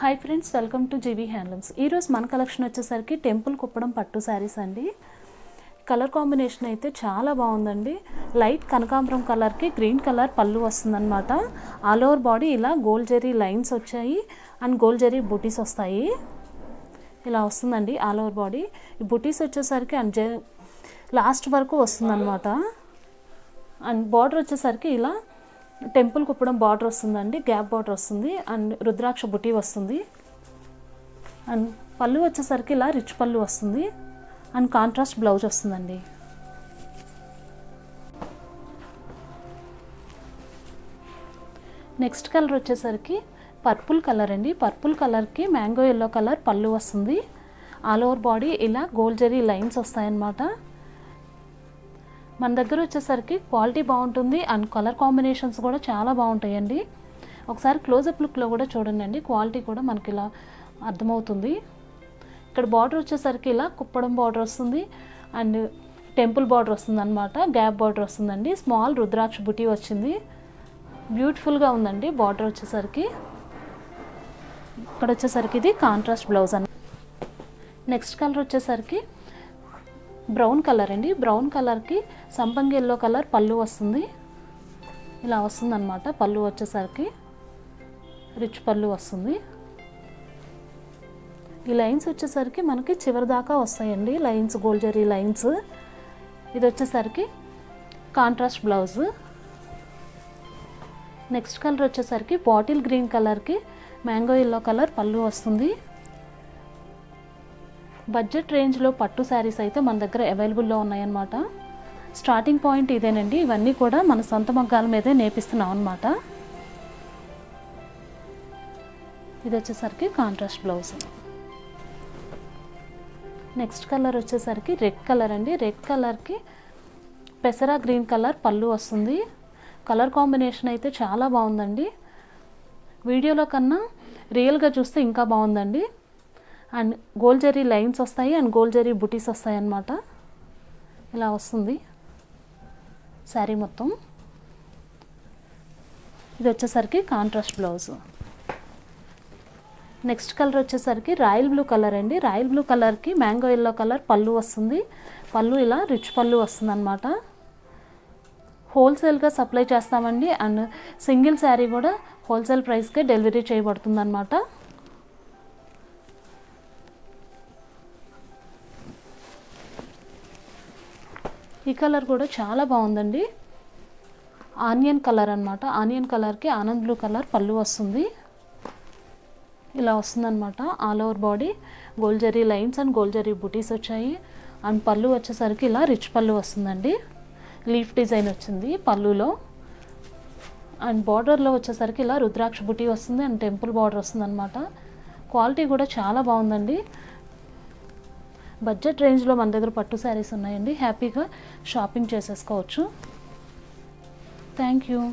Hi friends welcome to GB handlooms ఈరోజు మన collection వచ్చేసరికి టెంపుల్ కుప్పడం పట్టు శారీస్ అండి. కలర్ కాంబినేషన్ అయితే చాలా బాగుందండి. లైట్ కనకాంబరం కలర్కి గ్రీన్ కలర్ పళ్ళు వస్తుందన్నమాట. ఆల్ ఓవర్ బాడీ ఇలా గోల్డ్ జెరీ లైన్స్ వచ్చాయి. అండ్ గోల్డ్ జెరీ బుటీస్ వస్తాయి. ఇలా వస్తుందండి ఆల్ ఓవర్ బాడీ ఈ బుటీస్ వచ్చేసరికి అండ్ జె లాస్ట్ వరకు వస్తుందన్నమాట. అండ్ బార్డర్ వచ్చేసరికి ఇలా టెంపుల్ కుప్పడం బార్డర్ వస్తుందండి గ్యాప్ బార్డర్ వస్తుంది అండ్ రుద్రాక్ష బుటీ వస్తుంది. అండ్ పళ్ళు వచ్చేసరికి ఇలా రిచ్ పళ్ళు వస్తుంది అండ్ కాంట్రాస్ట్ బ్లౌజ్ వస్తుందండి. నెక్స్ట్ కలర్ వచ్చేసరికి పర్పుల్ కలర్ అండి. పర్పుల్ కలర్కి మ్యాంగో ఎల్లో కలర్ పళ్ళు వస్తుంది. ఆల్ ఓవర్ బాడీ ఇలా గోల్డ్ లైన్స్ వస్తాయన్నమాట. మన దగ్గర వచ్చేసరికి క్వాలిటీ బాగుంటుంది అండ్ కలర్ కాంబినేషన్స్ కూడా చాలా బాగుంటాయండి. ఒకసారి క్లోజప్ లుక్లో కూడా చూడండి అండి. క్వాలిటీ కూడా మనకి ఇలా అర్థమవుతుంది. ఇక్కడ బార్డర్ వచ్చేసరికి ఇలా కుప్పడం బార్డర్ వస్తుంది అండ్ టెంపుల్ బార్డర్ వస్తుంది అనమాట గ్యాప్ బార్డర్ వస్తుందండి. స్మాల్ రుద్రాక్ష బుటీ వచ్చింది. బ్యూటిఫుల్గా ఉందండి బార్డర్ వచ్చేసరికి. ఇక్కడ వచ్చేసరికి ఇది కాంట్రాస్ట్ బ్లౌజ్ అని నెక్స్ట్ కలర్ వచ్చేసరికి బ్రౌన్ కలర్ అండి. బ్రౌన్ కలర్కి సంపంగి ఎల్లో కలర్ పళ్ళు వస్తుంది. ఇలా వస్తుంది అనమాట పళ్ళు వచ్చేసరికి. రిచ్ పళ్ళు వస్తుంది. ఈ లైన్స్ వచ్చేసరికి మనకి చివరి దాకా వస్తాయండి. లైన్స్ గోల్జరీ లైన్స్. ఇది వచ్చేసరికి కాంట్రాస్ట్ బ్లౌజ్. నెక్స్ట్ కలర్ వచ్చేసరికి బాటిల్ గ్రీన్ కలర్కి మ్యాంగో ఎల్లో కలర్ పళ్ళు వస్తుంది. బడ్జెట్ రేంజ్లో పట్టు శారీస్ అయితే మన దగ్గర అవైలబుల్లో ఉన్నాయన్నమాట. స్టార్టింగ్ పాయింట్ ఇదేనండి. ఇవన్నీ కూడా మన సొంత మగ్గాల మీదే నేపిస్తున్నాం అనమాట ఇది వచ్చేసరికి కాంట్రాస్ట్ బ్లౌజ్ నెక్స్ట్ కలర్ వచ్చేసరికి రెడ్ కలర్ అండి. రెడ్ కలర్కి పెసరా గ్రీన్ కలర్ పళ్ళు వస్తుంది. కలర్ కాంబినేషన్ అయితే చాలా బాగుందండి. వీడియోలో కన్నా రియల్గా చూస్తే ఇంకా బాగుందండి. అండ్ గోల్ జరీ లైన్స్ వస్తాయి అండ్ గోల్ జరీ బుటీస్ వస్తాయి అన్నమాట ఇలా వస్తుంది. శారీ మొత్తం. ఇది వచ్చేసరికి కాంట్రాస్ట్ బ్లౌజ్ నెక్స్ట్ కలర్ వచ్చేసరికి రాయల్ బ్లూ కలర్ అండి. రాయల్ బ్లూ కలర్కి మ్యాంగో ఎల్లో కలర్ పళ్ళు వస్తుంది. పళ్ళు ఇలా రిచ్ పళ్ళు వస్తుంది అనమాట హోల్సేల్గా సప్లై చేస్తామండి. అండ్ సింగిల్ శారీ కూడా హోల్సేల్ ప్రైస్కే డెలివరీ చేయబడుతుంది ఈ కలర్ కూడా చాలా బాగుందండి. ఆనియన్ కలర్ అనమాట ఆనియన్ కలర్కి ఆనంద్ బ్లూ కలర్ పళ్ళు వస్తుంది. ఇలా వస్తుందన్నమాట. All over body. Gold zari lines and gold zari బుటీస్ వచ్చాయి. అండ్ పళ్ళు వచ్చేసరికి ఇలా రిచ్ పళ్ళు వస్తుందండి. లీఫ్ డిజైన్ వచ్చింది పళ్ళులో. అండ్ బార్డర్లో వచ్చేసరికి ఇలా రుద్రాక్ష బుటీ వస్తుంది అండ్ టెంపుల్ బార్డర్ వస్తుంది అనమాట క్వాలిటీ కూడా చాలా బాగుందండి. బడ్జెట్ రేంజ్లో మన దగ్గర పట్టు శారీస్ ఉన్నాయండి. హ్యాపీగా షాపింగ్ చేసేసుకోవచ్చు. Thank you.